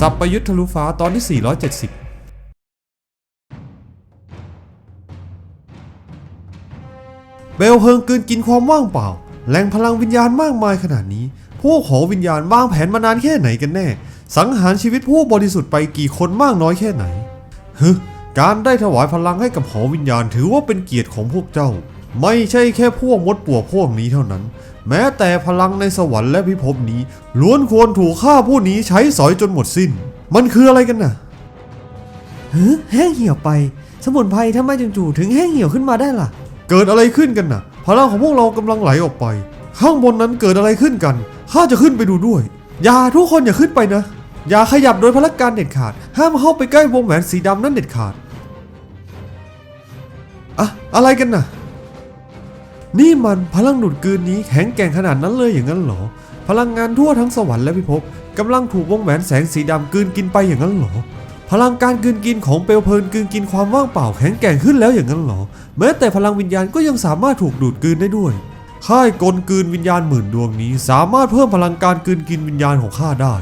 สับประยุทธ์ทะลุฟ้าตอนที่ 470เบลเพิงกืนกินความว่างเปล่าแหล่งพลังวิญญาณมากมายขนาดนี้ พวกหอวิญญาณวางแผนมานานแค่ไหนกันแน่ สังหารชีวิตผู้บริสุทธิ์ไปกี่คนมากน้อยแค่ไหนฮึการได้ถวายพลังให้กับหอวิญญาณถือว่าเป็นเกียรติของพวกเจ้า ไม่ใช่แค่พวกมดปลวกพวกนี้เท่านั้น แม้แต่พลังในสวรรค์และพิภพนี้ ล้วนควรถูกฆ่าผู้นี้ใช้สอยจนหมดสิ้น มันคืออะไรกันน่ะหือแห้งเหี่ยวไป สมุนไพรทำไมจู่ๆถึงแห้งเหี่ยวขึ้นมาได้ล่ะ เกิดอะไรขึ้นกันน่ะ พลังของพวกเรากำลังไหลออกไป ข้างบนนั้นเกิดอะไรขึ้นกันข้าจะขึ้นไปดูด้วย อย่าทุกคนอย่าขึ้นไปนะ อย่าขยับโดยพลังการเด็ดขาด ห้ามเข้าไปใกล้วงแหวนสีดำนั่นเด็ดขาดอะอะไรกันน่ะ นี่มันพลังดูดกลืนนี้แข็งแกร่งขนาดนั้นเลยอย่างนั้นเหรอ พลังงานทั่วทั้งสวรรค์และพิภพกำลังถูกวงแหวนแสงสีดำกลืนกินไปอย่างนั้นเหรอ พลังการกลืนกินของเปลวเพลินกลืนกินความว่างเปล่าแข็งแกร่งขึ้นแล้วอย่างนั้นเหรอ แม้แต่พลังวิญญาณก็ยังสามารถถูกดูดกลืนได้ด้วยค่ายกลกืนวิญญาณหมื่นดวงนี้ สามารถเพิ่มพลังการกืนกินวิญญาณของข้าได้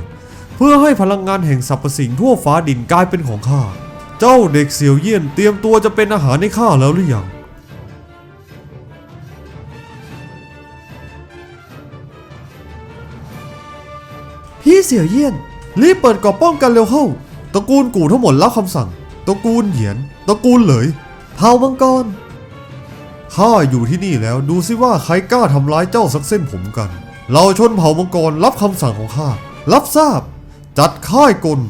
เพื่อให้พลังงานแห่งสรรพสิ่งทั่วฟ้าดินกลายเป็นของข้า เจ้าเด็กเสี่ยวเยี่ยนเตรียมตัวจะเป็นอาหารให้ข้าแล้วหรือยัง พี่เสี่ยวเยี่ยน รีบเปิดกรอบป้องกันเร็วเข้าตระกูลกู่ทั้งหมดรับคำสั่งตระกูลเหยียนตระกูลเหลยเผามังกรข้าอยู่ที่นี่แล้วดูสิว่าใครกล้าทำร้ายเจ้าสักเส้นผมกัน เราชนเผ่ามังกรรับคำสั่งของข้ารับทราบ จัดค่ายกล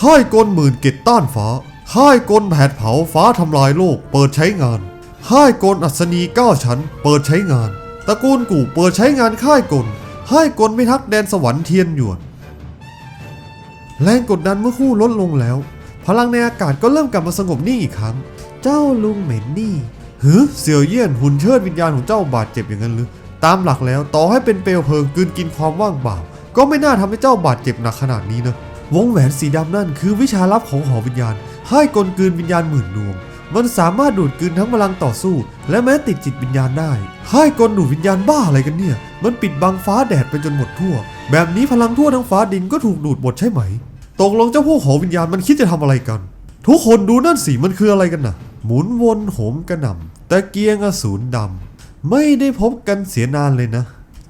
ค่ายกลหมื่นเกตต้านฟ้าค่ายกลแผดเผาฟ้าทำลายโลก เปิดใช้งานค่ายกลอัศนีเก้าชั้น เปิดใช้งานตระกูลกู่เปิดใช้งานค่ายกลค่ายกลพิทักษ์แดนสวรรค์เทียนหยวน แรงกดดันเมื่อคู่ลดลงแล้ว พลังในอากาศก็เริ่มกลับมาสงบนิ่งอีกครั้ง เจ้าลุงเหม็นนี่หือเสี่ยวเยี่ยนหุ่นเชิดวิญญาณของเจ้าบาดเจ็บอย่างนั้นหรือตามหลักแล้วต่อให้เป็นเปลวเพลิงกลืนกินความว่างเปล่า ก็ไม่น่าทำให้เจ้าบาดเจ็บหนักขนาดนี้นะวงแหวนสีดำนั่นคือวิชาลับของหอวิญญาณ ให้กลกืนวิญญาณหมื่นดวง มันสามารถดูดกืนทั้งพลังต่อสู้ และแม้ติดจิตวิญญาณได้ให้กลดูวิญญาณบ้าอะไรกันเนี่ย มันปิดบังฟ้าแดดไปจนหมดทั่ว แบบนี้พลังทั่วทั้งฟ้าดินก็ถูกดูดหมดใช่ไหม กลงเจ้าพวกหอวิญญาณมันคิดจะทำอะไรกัน ทุกคนดูนั่นสิมันคืออะไรกันน่ะ หมุนวนโหมกระหน่ำตะเกียงอสูรดำไม่ได้พบกันเสียนานเลยนะ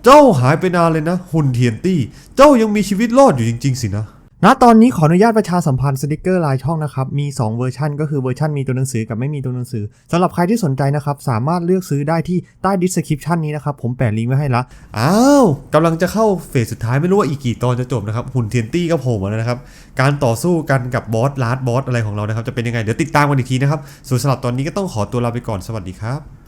เจ้าหายไปนานเลยนะ หุ่นเทียนตี้ เจ้ายังมีชีวิตรอดอยู่จริง ๆ สินะ ณตอนนี้ขออนุญาตประชาสัมพันธ์สติกเกอร์ลายช่องนะครับ มี 2 เวอร์ชันก็คือเวอร์ชันมีตัวหนังสือกับไม่มีตัวหนังสือสำหรับใครที่สนใจนะครับ สามารถเลือกซื้อได้ที่ใต้ดิสคริปชันนี้นะครับ ผมแปะลิงก์ไว้ให้ละอ้าวกำลังจะเข้าเฟสสุดท้ายไม่รู้ว่าอีกกี่ตอนจะจบนะครับหุ่นเทียนตี้ก็โผล่มาแล้วนะครับ การต่อสู้กันกับบอสลาดบอสอะไรของเรานะครับจะเป็นยังไงเดี๋ยวติดตามกันอีกทีนะครับส่วนสำหรับตอนนี้ก็ต้องขอตัวลาไปก่อนสวัสดีครับ